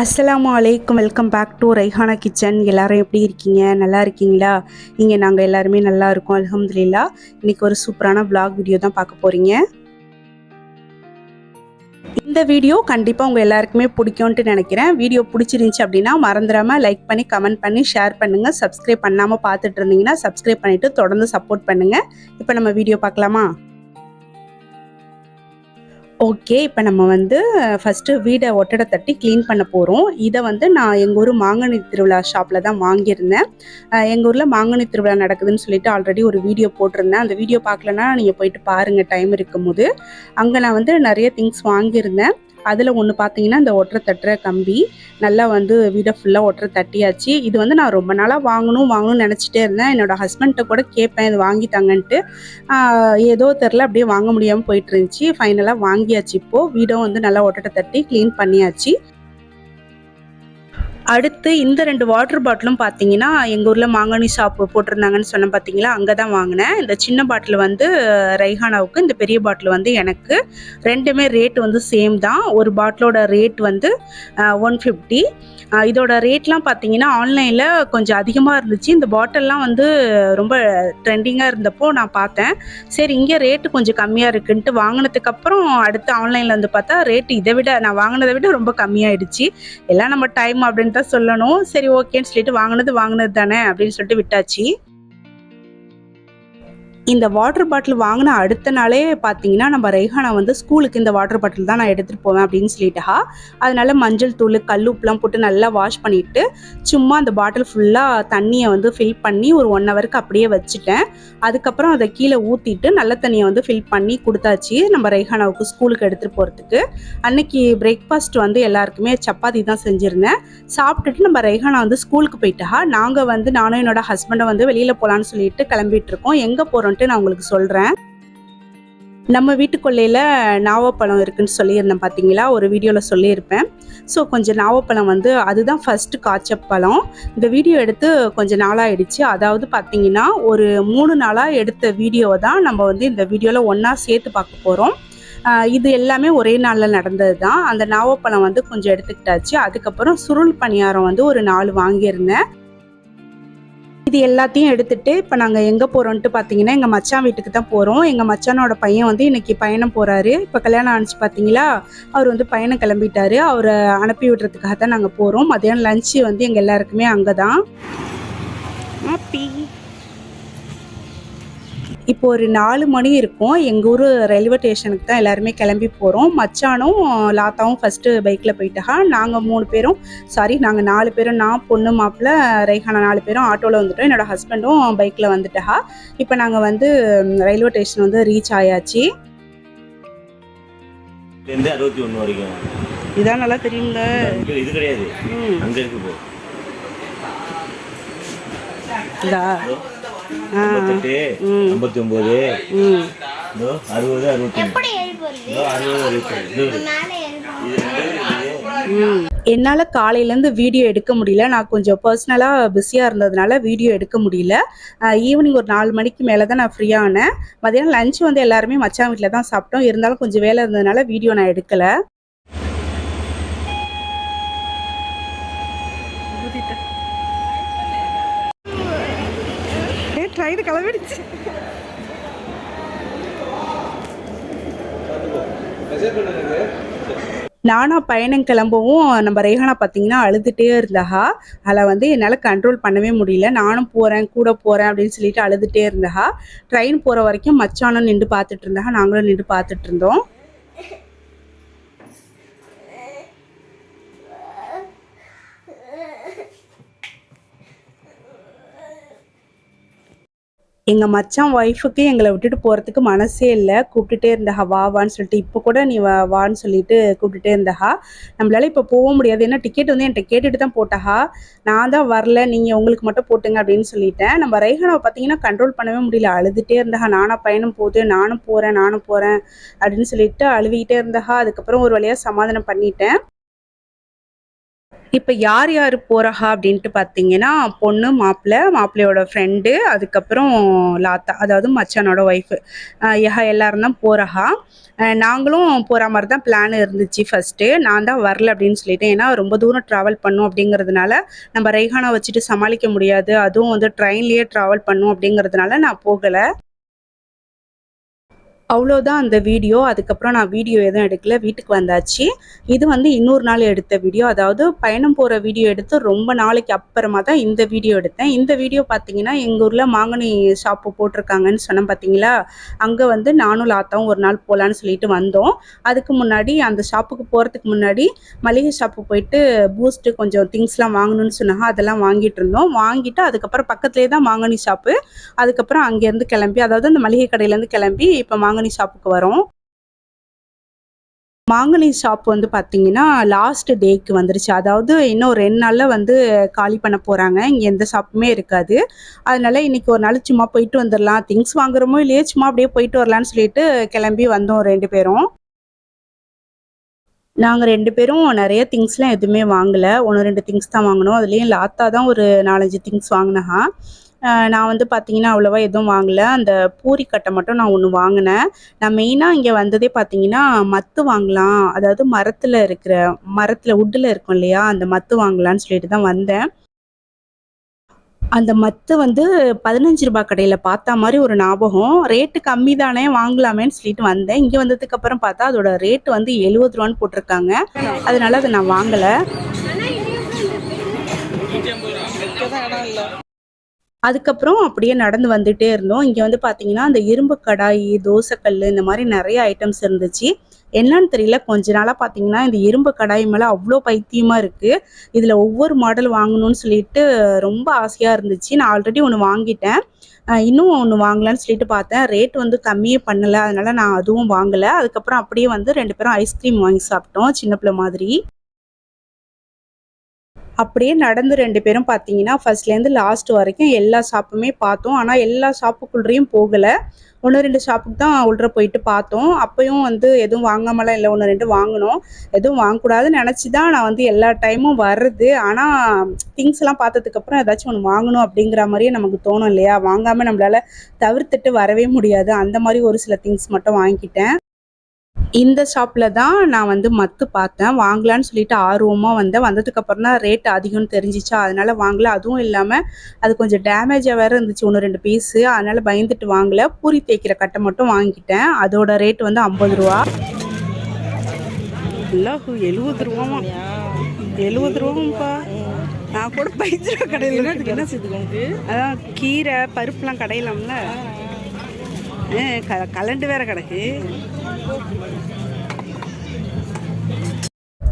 அஸ்ஸலாமு அலைக்கும் welcome back to Raihana kitchen. எல்லோரும் எப்படி இருக்கீங்க? நல்லா இருக்கீங்களா? இங்கே நாங்கள் எல்லாருமே நல்லா இருக்கோம் அலமதுல்லா இன்றைக்கி ஒரு சூப்பரான vlog வீடியோ தான் பார்க்க போகிறீங்க இந்த வீடியோ கண்டிப்பாக உங்கள் எல்லாருக்குமே பிடிக்கும்ன்ட்டு நினைக்கிறேன். வீடியோ பிடிச்சிருந்துச்சி அப்படின்னா மறந்துடாமல் லைக் பண்ணி கமெண்ட் பண்ணி ஷேர் பண்ணுங்கள் சப்ஸ்கிரைப் பண்ணாமல் பார்த்துட்டு இருந்தீங்கன்னா சப்ஸ்கிரைப் பண்ணிவிட்டு தொடர்ந்து சப்போர்ட் பண்ணுங்கள் இப்போ நம்ம வீடியோ பார்க்கலாமா? ஓகே இப்போ நம்ம வந்து ஃபஸ்ட்டு வீடை ஒட்டடை தட்டி க்ளீன் பண்ண போகிறோம் இதை வந்து நான் எங்கள் ஊர் மாங்கனி திருவிழா ஷாப்பில் தான் வாங்கியிருந்தேன். எங்கள் ஊரில் மாங்கனி திருவிழா நடக்குதுன்னு சொல்லிட்டு ஆல்ரெடி ஒரு வீடியோ போட்டிருந்தேன். அந்த வீடியோ பார்க்கலன்னா நீங்கள் போயிட்டு பாருங்கள் டைம் இருக்கும்போது. அங்கே நான் வந்து நிறைய திங்ஸ் வாங்கியிருந்தேன். அதில் ஒன்று பார்த்தீங்கன்னா இந்த ஒற்றை தட்டுற கம்பி நல்லா வந்து வீடை ஃபுல்லாக ஒற்றை தட்டியாச்சு. இது வந்து நான் ரொம்ப நாளாக வாங்கணும் வாங்கணும்னு நினச்சிட்டே இருந்தேன். என்னோட ஹஸ்பண்ட்டை கூட கேட்பேன் இது வாங்கித்தாங்கன்ட்டு. தங்கன்ட்டு ஏதோ தெரில அப்படியே வாங்க முடியாமல் போயிட்டு இருந்துச்சு. ஃபைனலாக வாங்கியாச்சு இப்போது வீடும் வந்து நல்லா ஒட்டடை தட்டி க்ளீன் பண்ணியாச்சு. அடுத்து இந்த ரெண்டு வாட்டர் பாட்டிலும் பார்த்தீங்கன்னா எங்கள் ஊரில் மாங்கனி ஷாப்பு போட்டிருந்தாங்கன்னு சொன்னேன் பார்த்தீங்களா அங்கே தான் வாங்கினேன். இந்த சின்ன பாட்டில் வந்து ரைஹானாவுக்கு இந்த பெரிய பாட்டில் வந்து எனக்கு. ரெண்டுமே ரேட் வந்து சேம் தான். ஒரு பாட்டிலோட ரேட் வந்து ஒன் ஃபிஃப்டி இதோட ரேட்லாம் பார்த்தீங்கன்னா ஆன்லைனில் கொஞ்சம் அதிகமாக இருந்துச்சு. இந்த பாட்டில்லாம் வந்து ரொம்ப ட்ரெண்டிங்காக இருந்தப்போ நான் பார்த்தேன் சரி இங்கே ரேட்டு கொஞ்சம் கம்மியாக இருக்குன்ட்டு வாங்கினதுக்கப்புறம் அடுத்து ஆன்லைனில் வந்து பார்த்தா ரேட்டு இதை விட நான் வாங்கினதை விட ரொம்ப கம்மியாயிடுச்சு. எல்லாம் நம்ம டைம் அப்படின்னு தான் சொல்லணும். சரி ஓகேன்னு சொல்லிட்டு வாங்கினது வாங்கினது தானே அப்படின்னு சொல்லிட்டு விட்டாச்சு. இந்த வாட்டர் பாட்டில் வாங்கின அடுத்த நாளே பார்த்தீங்கன்னா நம்ம ரெய்ஹானா வந்து ஸ்கூலுக்கு இந்த வாட்டர் பாட்டில் தான் நான் எடுத்துகிட்டு போவேன் அப்படின்னு சொல்லிட்டா. அதனால மஞ்சள் தூள் கல் உப்புலாம் போட்டு நல்லா வாஷ் பண்ணிவிட்டு சும்மா அந்த பாட்டில் ஃபுல்லாக தண்ணியை வந்து ஃபில் பண்ணி ஒரு ஒன் ஹவருக்கு அப்படியே வச்சுட்டேன். அதுக்கப்புறம் அதை கீழே ஊற்றிட்டு நல்ல தண்ணியை வந்து ஃபில் பண்ணி கொடுத்தாச்சு நம்ம ரெய்ஹானாவுக்கு ஸ்கூலுக்கு எடுத்துகிட்டு போகிறதுக்கு அன்னைக்கு பிரேக்ஃபாஸ்ட் வந்து எல்லாருக்குமே சப்பாத்தி தான் செஞ்சுருந்தேன். சாப்பிட்டுட்டு நம்ம ரெய்ஹானா வந்து ஸ்கூலுக்கு போயிட்டா நாங்கள் வந்து நானும் என்னோட ஹஸ்பண்டை வந்து வெளியில் போகலான்னு சொல்லிட்டு கிளம்பிட்டு இருக்கோம். எங்கே சொல்லிட்டு நான் உங்களுக்கு சொல்கிறேன் நம்ம வீட்டுக்குள்ளேயில் நாவப்பழம் இருக்குன்னு சொல்லியிருந்தேன் பார்த்தீங்களா ஒரு வீடியோவில் சொல்லியிருப்பேன். ஸோ கொஞ்சம் நாவப்பழம் வந்து அதுதான் ஃபஸ்ட்டு காய்ச்ச பழம். இந்த வீடியோ எடுத்து கொஞ்சம் நாளாகிடுச்சு அதாவது பார்த்தீங்கன்னா ஒரு மூணு நாளாக எடுத்த வீடியோவை தான் நம்ம வந்து இந்த வீடியோவில் ஒன்றா சேர்த்து பார்க்க போகிறோம் இது எல்லாமே ஒரே நாளில் நடந்தது தான் அந்த நாவப்பழம் வந்து கொஞ்சம் எடுத்துக்கிட்டாச்சு. அதுக்கப்புறம் சுருள் பணியாரம் வந்து ஒரு நாலு வாங்கியிருந்தேன். இது எல்லாத்தையும் எடுத்துட்டு இப்போ நாங்கள் எங்கே போகிறோன்ட்டு பார்த்தீங்கன்னா எங்கள் மச்சான் வீட்டுக்கு தான் போகிறோம் எங்கள் மச்சானோட பையன் வந்து இன்றைக்கி பயணம் போகிறாரு இப்போ கல்யாணம் ஆனிச்சு பார்த்தீங்களா அவர் வந்து பயணம் கிளம்பிட்டாரு. அவரை அனுப்பி விடுறதுக்காக தான் நாங்கள் போகிறோம் மதியானம் லஞ்சு வந்து எங்கள் எல்லாருக்குமே அங்கே தான் இப்போ ஒரு நாலு மணி இருக்கும். எங்கள் ஊர் ரயில்வே ஸ்டேஷனுக்கு தான் எல்லாருமே கிளம்பி போகிறோம் மச்சானும் லாத்தாவும் ஃபஸ்ட்டு பைக்கில் போயிட்டா நாங்கள் மூணு பேரும் சாரி நாங்கள் நாலு பேரும் நான் பொண்ணு மாப்பிள்ள ரைஹானா நாலு பேரும் ஆட்டோவில் வந்துட்டோம். என்னோட ஹஸ்பண்டும் பைக்கில் வந்துட்டா இப்போ நாங்கள் வந்து ரயில்வே ஸ்டேஷன் வந்து ரீச் ஆயாச்சு. அறுபத்தி ஒன்று வரைக்கும். இதான் நல்லா தெரியுங்க இது கிடையாது. அங்கே இருக்கு போ இதா? ஐம்பத்தெட்டு. ஐம்பத்தி ஒம்பது அறுபது அறுபத்தி. என்னால் காலையிலேருந்து வீடியோ எடுக்க முடியல. நான் கொஞ்சம் பர்சனலாக பிஸியாக இருந்ததுனால வீடியோ எடுக்க முடியல. ஈவினிங் ஒரு நாலு மணிக்கு மேலே தான் நான் ஃப்ரீயானேன் மதியானம் லஞ்ச் வந்து எல்லாருமே மச்சான் வீட்டில் தான் சாப்பிட்டோம். இருந்தாலும் கொஞ்சம் வேலை இருந்ததுனால வீடியோ நான் எடுக்கலை. ட்ரைனு கிளம்பிடுச்சு நானா பயணம் கிளம்பவும் நம்ம ரேஹானா பார்த்தீங்கன்னா அழுதுகிட்டே இருந்தாஹா. அதில் வந்து என்னால் கண்ட்ரோல் பண்ணவே முடியல. நானும் போகிறேன் கூட போகிறேன் அப்படின்னு சொல்லிட்டு அழுதுகிட்டே இருந்தாஹா. ட்ரெயின் போகிற வரைக்கும் மச்சானும் நின்று பார்த்துட்டு இருந்தாஹா. நாங்களும் நின்று பார்த்துட்டு இருந்தோம். எங்கள் மச்சான் ஒய்ஃபுக்கு எங்களை விட்டுட்டு போகிறதுக்கு மனசே இல்லை. கூப்பிட்டுட்டே இருந்தஹா வா வான்னு சொல்லிட்டு இப்போ கூட நீ வா வான்னு சொல்லிட்டு கூப்பிட்டுட்டே இருந்தஹா நம்மளால இப்போ போக முடியாது. ஏன்னா டிக்கெட் வந்து என்கிட்ட கேட்டுட்டு தான் போட்டஹா நான் தான் வரல. நீங்கள் உங்களுக்கு மட்டும் போட்டுங்க அப்படின்னு சொல்லிட்டேன். நம்ம ரைஹானாவை பார்த்தீங்கன்னா கண்ட்ரோல் பண்ணவே முடியல. அழுதுகிட்டே இருந்தஹா நானாக பயணம் போகுது. நானும் போகிறேன் நானும் போகிறேன் அப்படின்னு சொல்லிட்டு அழுவிக்கிட்டே இருந்தஹா அதுக்கப்புறம் ஒரு வழியாக சமாதானம் பண்ணிட்டேன். இப்போ யார் யார் போகிறா அப்படின்ட்டு பார்த்தீங்கன்னா பொண்ணு மாப்பிள்ளை மாப்பிள்ளையோட ஃப்ரெண்டு அதுக்கப்புறம் லாத்தா அதாவது மச்சானோட ஒய்ஃபு யஹா எல்லாரும் தான் போகிறா நாங்களும் போகிற மாதிரி தான் பிளான் இருந்துச்சு ஃபஸ்ட்டு நான் தான் வரல அப்படின்னு சொல்லிட்டேன் ஏன்னா ரொம்ப தூரம் ட்ராவல் பண்ணும் அப்படிங்கிறதுனால நம்ம ரைஹானா வச்சுட்டு சமாளிக்க முடியாது. அதுவும் வந்து ட்ரெயின்லேயே ட்ராவல் பண்ணும் அப்படிங்கிறதுனால நான் போகலை. அவ்வளோதான் அந்த வீடியோ. அதுக்கப்புறம் நான் வீடியோ எதுவும் எடுக்கல. வீட்டுக்கு வந்தாச்சு. இது வந்து இன்னொரு நாள் எடுத்த வீடியோ. அதாவது பயணம் போகிற வீடியோ எடுத்து ரொம்ப நாளைக்கு அப்புறமா தான் இந்த வீடியோ எடுத்தேன். இந்த வீடியோ பார்த்தீங்கன்னா எங்கள் ஊரில் மாங்கனி ஷாப்பு போட்டிருக்காங்கன்னு சொன்னேன் பார்த்தீங்களா அங்கே வந்து நானும் லாத்தாவும் ஒரு நாள் போகலான்னு சொல்லிட்டு வந்தோம். அதுக்கு முன்னாடி அந்த ஷாப்புக்கு போகிறதுக்கு முன்னாடி மளிகை ஷாப்பு போயிட்டு பூஸ்ட்டு கொஞ்சம் திங்ஸ்லாம் வாங்கணும்னு சொன்னாங்க. அதெல்லாம் வாங்கிட்டு இருந்தோம். வாங்கிட்டு அதுக்கப்புறம் பக்கத்துலேயே தான் மாங்கனி ஷாப்பு அதுக்கப்புறம் அங்கேருந்து கிளம்பி அதாவது அந்த மளிகை கடையிலேருந்து கிளம்பி இப்போ மாங்க மாங்கனி ஷாப்புக்கு வரோம். மாங்கனி ஷாப் வந்து பார்த்தீங்கன்னா லாஸ்ட் டேக்கு வந்துருச்சு. அதாவது இன்னும் ரெண்டு நாளில் வந்து காலி பண்ண போகிறாங்க இங்கே எந்த ஷாப்புமே இருக்காது. அதனால இன்னைக்கு ஒரு நாள் சும்மா போயிட்டு வந்துடலாம் திங்ஸ் வாங்குறோமோ இல்லையே சும்மா அப்படியே போயிட்டு வரலான்னு சொல்லிட்டு கிளம்பி வந்தோம் ரெண்டு பேரும். நாங்கள் ரெண்டு பேரும் நிறைய திங்ஸ்லாம் எதுவுமே வாங்கலை. ஒன்று ரெண்டு திங்ஸ் தான் வாங்கினோம். அதுலேயும் லாத்தா தான் ஒரு நாலஞ்சு திங்ஸ் வாங்கினா நான் வந்து பார்த்தீங்கன்னா அவ்வளோவா எதுவும் வாங்கலை. அந்த பூரி கட்டை மட்டும் நான் ஒன்று வாங்கினேன். நான் மெயினாக இங்கே வந்ததே பார்த்தீங்கன்னா மத்து வாங்கலாம். அதாவது மரத்தில் இருக்கிற மரத்தில் உட்டில் இருக்கும் இல்லையா அந்த மத்து வாங்கலான்னு சொல்லிட்டு தான் வந்தேன். அந்த மத்து வந்து பதினஞ்சு ரூபாய் கடையில் பார்த்தா மாதிரி ஒரு ஞாபகம். ரேட்டு கம்மி தானே வாங்கலாமேன்னு சொல்லிட்டு வந்தேன். இங்கே வந்ததுக்கு அப்புறம் பார்த்தா அதோட ரேட்டு வந்து எழுபது ரூபான்னு போட்டிருக்காங்க. அதனால அதை நான் வாங்கலை. அதுக்கப்புறம் அப்படியே நடந்து வந்துட்டே இருந்தோம். இங்கே வந்து பார்த்தீங்கன்னா அந்த இரும்பு கடாய் தோசைக்கல் இந்த மாதிரி நிறைய ஐட்டம்ஸ் இருந்துச்சு. என்னன்னு தெரியல. கொஞ்ச நாளாக பார்த்தீங்கன்னா இந்த இரும்பு கடாய் மேலே அவ்வளோ பைத்தியமாக இருக்குது இதில் ஒவ்வொரு மாடல் வாங்கணும்னு சொல்லிட்டு ரொம்ப ஆசையாக இருந்துச்சு. நான் ஆல்ரெடி ஒன்று வாங்கிட்டேன். இன்னும் ஒன்று வாங்கலான்னு சொல்லிட்டு பார்த்தேன். ரேட் வந்து கம்மியே பண்ணலை. அதனால நான் அதுவும் வாங்கலை. அதுக்கப்புறம் அப்படியே வந்து ரெண்டு பேரும் ஐஸ்கிரீம் வாங்கி சாப்பிட்டோம் சின்ன பிள்ளை மாதிரி. அப்படியே நடந்து ரெண்டு பேரும் பார்த்தீங்கன்னா ஃபர்ஸ்ட்லேருந்து லாஸ்ட் வரைக்கும் எல்லா ஷாப்புமே பார்த்தோம். ஆனால் எல்லா ஷாப்புக்குள்ளேயும் போகலை. ஒன்று ரெண்டு ஷாப்புக்கு தான் உள்ள போயிட்டு பார்த்தோம். அப்பயும் வந்து எதுவும் வாங்காமலாம் இல்லை. ஒன்று ரெண்டு வாங்கினோம். எதுவும் வாங்கக்கூடாதுன்னு நினச்சி தான் நான் வந்து எல்லா டைமும் வர்றது ஆனால் திங்ஸ் எல்லாம் பார்த்ததுக்கப்புறம் ஏதாச்சும் ஒன்று வாங்கணும் அப்படிங்கிற மாதிரியே நமக்கு தோணும் இல்லையா? வாங்காமல் நம்மளால் தவிர்த்துட்டு வரவே முடியாது. அந்த மாதிரி ஒரு சில திங்ஸ் மட்டும் வாங்கிக்கிட்டேன். இந்த ஷாப்பில் தான் நான் வந்து மத்து பார்த்தேன். வாங்கலான்னு சொல்லிட்டு ஆர்வமாக வந்தேன். வந்ததுக்கப்புறம் தான் ரேட் அதிகம்னு தெரிஞ்சிச்சா. அதனால வாங்கல. அதுவும் இல்லாமல் அது கொஞ்சம் டேமேஜாக வேறு இருந்துச்சு. ஒன்று ரெண்டு பீஸு அதனால பயந்துட்டு வாங்கல. பூரி தேய்க்கிற கட்டை மட்டும் வாங்கிட்டேன். அதோட ரேட் வந்து ஐம்பது ரூபா. எல்லாம் எழுபது ரூபாமா எழுபது ரூபாப்பா நான் கூட ரூபா கடையில் என்ன செய்யுது அதான் கீரை பருப்புலாம் கடையிலாம்ல. கலண்டு வேற கிடக்கு.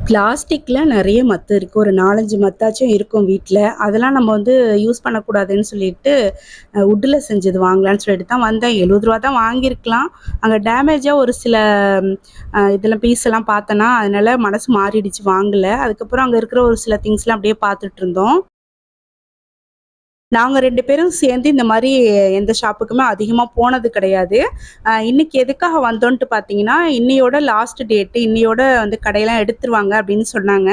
பிளாஸ்டிக்கில் நிறைய மத்து இருக்குது ஒரு நாலஞ்சு மத்தாச்சும் இருக்கும் வீட்டில் அதெல்லாம் நம்ம வந்து யூஸ் பண்ணக்கூடாதுன்னு சொல்லிட்டு உட்டில் செஞ்சது வாங்கலான்னு சொல்லிட்டு தான் வந்தேன். எழுபது ரூபா தான் வாங்கியிருக்கலாம். அங்கே டேமேஜாக ஒரு சில இதெல்லாம் பீஸ் எல்லாம் பார்த்தேன்னா அதனால் மனசு மாறிடுச்சு வாங்கலை. அதுக்கப்புறம் அங்கே இருக்கிற ஒரு சில திங்ஸ்லாம் அப்படியே பார்த்துட்டு இருந்தோம். நாங்கள் ரெண்டு பேரும் சேர்ந்து இந்த மாதிரி எந்த ஷாப்புக்குமே அதிகமாக போனது கிடையாது. இன்னைக்கு எதுக்காக வந்தோன்ட்டு பார்த்தீங்கன்னா இன்னையோட லாஸ்ட் டேட்டு இன்னையோட வந்து கடையெல்லாம் எடுத்துருவாங்க அப்படின்னு சொன்னாங்க.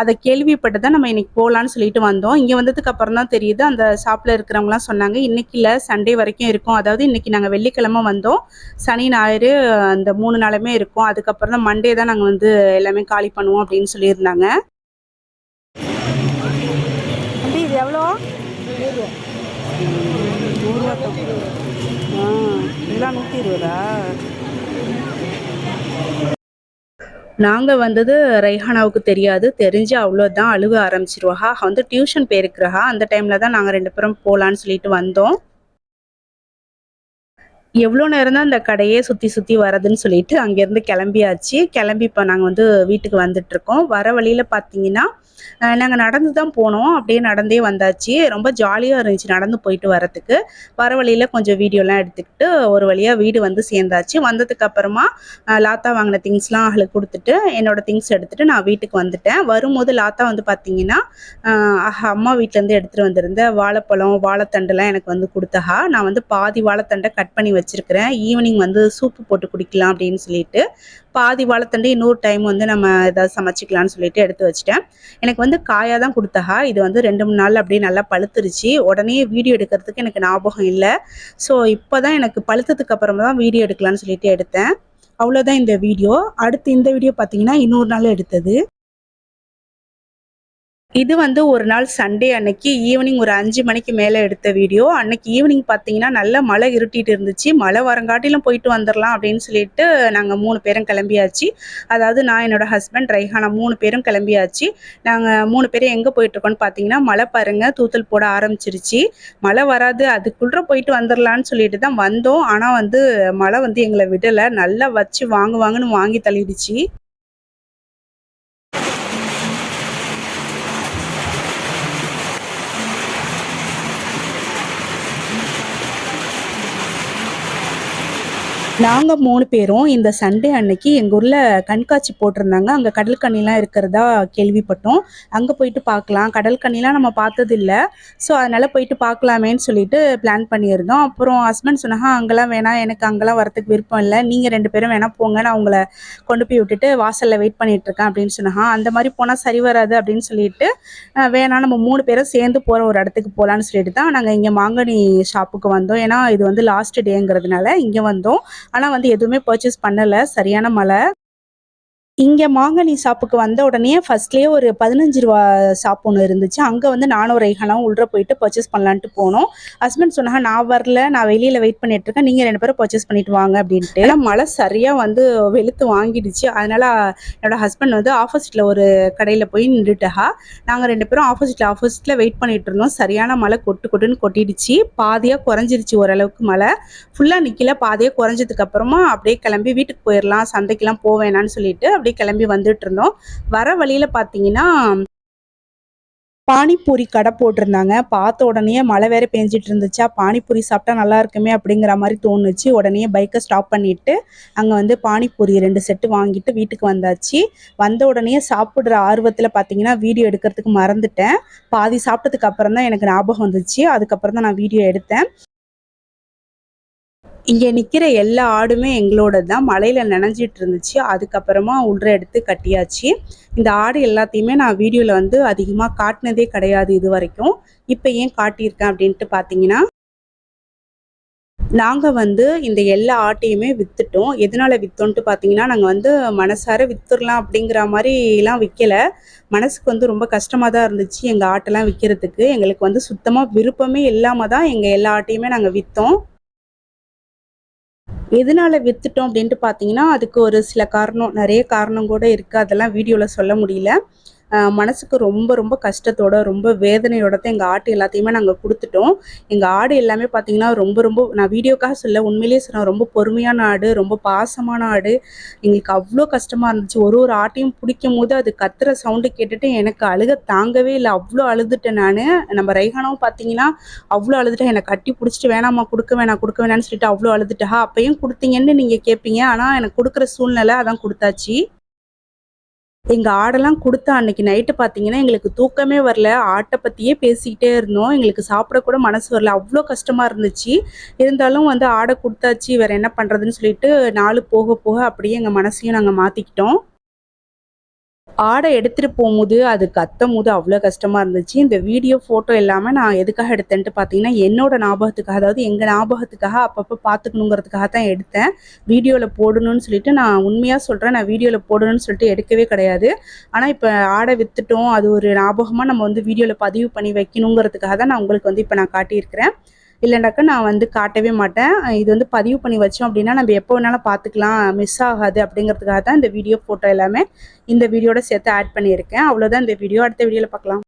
அதை கேள்விப்பட்டு தான் நம்ம இன்னைக்கு போகலான்னு சொல்லிட்டு வந்தோம். இங்கே வந்ததுக்கு அப்புறம் தான் தெரியுது. அந்த ஷாப்பில் இருக்கிறவங்களாம் சொன்னாங்க இன்னைக்கு இல்லை சண்டே வரைக்கும் இருக்கும். அதாவது இன்னைக்கு நாங்கள் வெள்ளிக்கிழமை வந்தோம். சனி ஞாயிறு அந்த மூணு நாளுமே இருக்கும். அதுக்கப்புறம் தான் மண்டே தான் நாங்கள் வந்து எல்லாமே காலி பண்ணுவோம் அப்படின்னு சொல்லியிருந்தாங்க தம்பி இது எவ்வளோ நூறுரூவா ஆ இதெல்லாம் நூற்றி இருபதா நாங்கள் வந்தது ரைஹானாவுக்கு தெரியாது. தெரிஞ்சு அவ்வளோதான் அழுக ஆரம்பிச்சிருவா. வந்து டியூஷன் போயிருக்கிறா. அந்த டைமில் தான் நாங்கள் ரெண்டு பேரும் போகலான்னு சொல்லிட்டு வந்தோம். எவ்வளோ நேரம் தான் அந்த கடையே சுற்றி சுற்றி வரதுன்னு சொல்லிட்டு அங்கேருந்து கிளம்பியாச்சு. கிளம்பி இப்போ நாங்கள் வந்து வீட்டுக்கு வந்துட்ருக்கோம் வர வழியில் பார்த்தீங்கன்னா நாங்கள் நடந்து தான் போனோம். அப்படியே நடந்தே வந்தாச்சு. ரொம்ப ஜாலியாக இருந்துச்சு நடந்து போயிட்டு வரத்துக்கு வர வழியில் கொஞ்சம் வீடியோலாம் எடுத்துக்கிட்டு ஒரு வழியாக வீடு வந்து சேர்ந்தாச்சு. வந்ததுக்கப்புறமா லாத்தா வாங்கின திங்ஸ்லாம் அவளுக்கு கொடுத்துட்டு என்னோடய திங்ஸ் எடுத்துகிட்டு நான் வீட்டுக்கு வந்துட்டேன். வரும்போது லாத்தா வந்து பார்த்தீங்கன்னா அம்மா வீட்டிலேருந்து எடுத்துகிட்டு வந்திருந்த வாழைப்பழம் வாழைத்தண்டுலாம் எனக்கு வந்து கொடுத்தா நான் வந்து பாதி வாழைத்தண்டை கட் பண்ணி வச்சுருக்கிறேன். ஈவினிங் வந்து சூப்பு போட்டு குடிக்கலாம் அப்படின்னு சொல்லிட்டு பாதி வாழைத்தண்டு இன்னொரு டைம் வந்து நம்ம ஏதாவது சமைச்சிக்கலாம்னு சொல்லிட்டு எடுத்து வச்சிட்டேன். எனக்கு வந்து காயாக தான் கொடுத்தா இது வந்து ரெண்டு மூணு நாள் அப்படியே நல்லா பழுத்துருச்சு. உடனே வீடியோ எடுக்கிறதுக்கு எனக்கு ஞாபகம் இல்லை. ஸோ இப்போ தான் எனக்கு பழுத்ததுக்கு அப்புறமா தான் வீடியோ எடுக்கலாம்னு சொல்லிட்டு எடுத்தேன். அவ்வளோதான் இந்த வீடியோ அடுத்து இந்த வீடியோ பார்த்தீங்கன்னா இன்னொரு நாள் எடுத்தது. இது வந்து ஒரு நாள் சண்டே அன்னைக்கு ஈவினிங் ஒரு அஞ்சு மணிக்கு மேலே எடுத்த வீடியோ அன்னைக்கு ஈவினிங் பார்த்தீங்கன்னா நல்ல மழை இருட்டிட்டு இருந்துச்சு. மழை வரங்காட்டிலும் போயிட்டு வந்துடலாம் அப்படின்னு சொல்லிட்டு நாங்கள் மூணு பேரும் கிளம்பியாச்சு. அதாவது நான் என்னோட ஹஸ்பண்ட் ரைஹானா மூணு பேரும் கிளம்பியாச்சு. நாங்கள் மூணு பேரும் எங்கே போயிட்டுருக்கோம்னு பார்த்தீங்கன்னா மழை பாருங்க தூத்தல் போட ஆரம்பிச்சிருச்சு. மழை வராது அதுக்குள்ளே போயிட்டு வந்துடலான்னு சொல்லிட்டு தான் வந்தோம். ஆனால் வந்து மழை வந்து எங்களை விடலை. நல்லா வச்சு வாங்குவாங்கன்னு வாங்கி தள்ளிடுச்சு. நாங்கள் மூணு பேரும் இந்த சண்டே அன்னைக்கு எங்கள் ஊரில் கண்காட்சி போட்டிருந்தாங்க. அங்கே கடல் கண்ணிலாம் இருக்கிறதா கேள்விப்பட்டோம். அங்கே போயிட்டு பார்க்கலாம். கடல் கண்ணிலாம் நம்ம பார்த்ததில்ல. ஸோ அதனால் போயிட்டு பார்க்கலாமேன்னு சொல்லிட்டு பிளான் பண்ணியிருந்தோம். அப்புறம் ஹஸ்பண்ட் சொன்னாங்க அங்கெல்லாம் வேணாம். எனக்கு அங்கெல்லாம் வரத்துக்கு விருப்பம் இல்லை. நீங்கள் ரெண்டு பேரும் வேணால் போங்க. நான் உங்களை கொண்டு போய் விட்டுட்டு வாசலில் வெயிட் பண்ணிகிட்ருக்கேன் இருக்கேன் அப்படின்னு சொன்னாங்க அந்த மாதிரி போனால் சரி வராது அப்படின்னு சொல்லிட்டு வேணாம். நம்ம மூணு பேரும் சேர்ந்து போகிற ஒரு இடத்துக்கு போகலான்னு சொல்லிட்டு தான் நாங்கள் இங்கே மாங்கனி ஷாப்புக்கு வந்தோம். ஏன்னா இது வந்து லாஸ்ட் டேங்கிறதுனால இங்கே வந்தோம். ஆனால் வந்து எதுவுமே பர்ச்சேஸ் பண்ணலை. சரியான மழை. இங்கே மாங்கனி ஷாப்புக்கு வந்த உடனே ஃபர்ஸ்ட்லேயே ஒரு பதினஞ்சு ரூபா ஷாப் ஒன்று இருந்துச்சு. அங்கே வந்து நானும் ரைஹானாவும் உள்ள போயிட்டு பர்ச்சேஸ் பண்ணலான்ட்டு போனோம். ஹஸ்பண்ட் சொன்னாங்க நான் வரல நான் வெளியில் வெயிட் பண்ணிட்டு இருக்கேன். நீங்கள் ரெண்டு பேரும் பர்ச்சேஸ் பண்ணிட்டு வாங்க அப்படின்ட்டு. ஏன்னா மழை சரியாக வந்து வெளுத்து வாங்கிடுச்சு. அதனால் என்னோட ஹஸ்பண்ட் வந்து ஆப்போசிட்டில் ஒரு கடையில் போய் நின்றுட்டா. நாங்கள் ரெண்டு பேரும் ஆப்போசிட்டில் ஆப்போசிட்டில் வெயிட் பண்ணிட்டு இருந்தோம். சரியான மழை கொட்டு கொட்டுன்னு கொட்டிடுச்சு. பாதியாக குறைஞ்சிருச்சு ஓரளவுக்கு மழை. ஃபுல்லாக நிற்கல பாதியாக குறைஞ்சதுக்கு அப்புறமா அப்படியே கிளம்பி வீட்டுக்கு போயிடலாம் சந்தைக்கெல்லாம் போவேணான்னு சொல்லிட்டு அப்படியே கிளம்பி வந்துட்டு இருந்தோம் வர வழியில் பார்த்தீங்கன்னா பானிபூரி கடை போட்டிருந்தாங்க. பார்த்த உடனே மழை வேற பேஞ்சிட்டு இருந்துச்சா பானிபூரி சாப்பிட்டா நல்லா இருக்குமே அப்படிங்கிற மாதிரி தோணுச்சு. உடனே பைக்கை ஸ்டாப் பண்ணிட்டு அங்கே வந்து பானிபூரி ரெண்டு செட்டு வாங்கிட்டு வீட்டுக்கு வந்தாச்சு. வந்த உடனே சாப்பிட்ற ஆர்வத்தில் பார்த்தீங்கன்னா வீடியோ எடுக்கிறதுக்கு மறந்துட்டேன். பாதி சாப்பிட்டதுக்கு அப்புறம் தான் எனக்கு ஞாபகம் வந்துச்சு. அதுக்கப்புறம் தான் நான் வீடியோ எடுத்தேன். இங்கே நிற்கிற எல்லா ஆடுமே எங்களோட தான் மழையில் நனைஞ்சிட்டு இருந்துச்சு அதுக்கப்புறமா உள்ள எடுத்து கட்டியாச்சு. இந்த ஆடு எல்லாத்தையுமே நான் வீடியோவில் வந்து அதிகமாக காட்டினதே கிடையாது இது வரைக்கும். இப்போ ஏன் காட்டியிருக்கேன் அப்படின்ட்டு பார்த்தீங்கன்னா நாங்கள் வந்து இந்த எல்லா ஆட்டையுமே விற்றுட்டோம் எதனால் விற்றோன்ட்டு பார்த்தீங்கன்னா நாங்கள் வந்து மனசார விற்றுடலாம் அப்படிங்கிற மாதிரிலாம் விற்கலை மனசுக்கு வந்து ரொம்ப கஷ்டமாக தான் இருந்துச்சு எங்கள் ஆட்டெல்லாம் விற்கிறதுக்கு எங்களுக்கு வந்து சுத்தமாக விருப்பமே இல்லாமல் தான் எங்கள் எல்லா ஆட்டையுமே நாங்கள் விற்றோம் எதனால் விற்றுட்டோம் அப்படின்ட்டு பார்த்தீங்கன்னா அதுக்கு ஒரு சில காரணம் நிறைய காரணம் கூட இருக்குது அதெல்லாம் வீடியோவில் சொல்ல முடியல. மனசுக்கு ரொம்ப ரொம்ப கஷ்டத்தோட ரொம்ப வேதனையோட தான் எங்கள் ஆட்டு எல்லாத்தையுமே நாங்கள் கொடுத்துட்டோம். எங்கள் ஆடு எல்லாமே பார்த்தீங்கன்னா ரொம்ப ரொம்ப நான் வீடியோக்காக சொல்ல உண்மையிலேயே சொன்னேன் ரொம்ப பொறுமையான ஆடு ரொம்ப பாசமான ஆடு. எங்களுக்கு அவ்வளோ கஷ்டமாக இருந்துச்சு. ஒரு ஒரு ஆட்டையும் பிடிக்கும் போது அது கத்துற சவுண்டு கேட்டுட்டு எனக்கு அழுக தாங்கவே இல்லை. அவ்வளோ அழுதுட்டேன் நான். நம்ம ரைஹானாவும் பார்த்தீங்கன்னா அவ்வளோ அழுதுட்டேன் என்னை கட்டி பிடிச்சிட்டு வேணாம்மா கொடுக்க வேணாம் கொடுக்க வேணாம்னு சொல்லிட்டு அவ்வளோ அழுதுட்டா. அப்பயும் கொடுத்தீங்கன்னு நீங்கள் கேட்பீங்க ஆனால் எனக்கு கொடுக்குற சூழ்நிலை அதான் கொடுத்தாச்சு. எங்கள் ஆடெல்லாம் கொடுத்த அன்னைக்கு நைட்டு பார்த்தீங்கன்னா எங்களுக்கு தூக்கமே வரல. ஆட்டை பற்றியே பேசிக்கிட்டே இருந்தோம். எங்களுக்கு சாப்பிடக்கூட மனசு வரல. அவ்வளோ கஷ்டமாக இருந்துச்சு. இருந்தாலும் வந்து ஆடை கொடுத்தாச்சு. வேறு என்ன பண்ணுறதுன்னு சொல்லிட்டு நாள் போக போக அப்படியே எங்கள் மனசையும் நாங்கள் மாற்றிக்கிட்டோம் ஆடை எடுத்துகிட்டு போகும்போது அது கத்தும் போது அவ்வளோ கஷ்டமாக இருந்துச்சு. இந்த வீடியோ ஃபோட்டோ எல்லாமே நான் எதுக்காக எடுத்தேன்ட்டு பார்த்தீங்கன்னா என்னோட ஞாபகத்துக்காக அதாவது எங்கள் ஞாபகத்துக்காக அப்பப்போ பார்த்துக்கணுங்கிறதுக்காக தான் எடுத்தேன். வீடியோவில் போடணும்னு சொல்லிட்டு நான் உண்மையாக சொல்கிறேன் நான் வீடியோவில் போடணும்னு சொல்லிட்டு எடுக்கவே கிடையாது. ஆனால் இப்போ ஆடை விற்றுட்டோம் அது ஒரு ஞாபகமாக நம்ம வந்து வீடியோவில் பதிவு பண்ணி வைக்கணுங்கிறதுக்காக தான் நான் உங்களுக்கு வந்து இப்போ நான் காட்டியிருக்கிறேன். இல்லைனாக்கா நான் வந்து காட்டவே மாட்டேன். இது வந்து பதிவு பண்ணி வச்சோம் அப்படின்னா நம்ம எப்போ வேணாலும் பார்த்துக்கலாம். மிஸ் ஆகாது அப்படிங்கிறதுக்காக தான் இந்த வீடியோ ஃபோட்டோ எல்லாமே இந்த வீடியோட சேர்த்து ஆட் பண்ணியிருக்கேன். அவ்வளோதான் இந்த வீடியோ அடுத்த வீடியோவில் பார்க்கலாம்.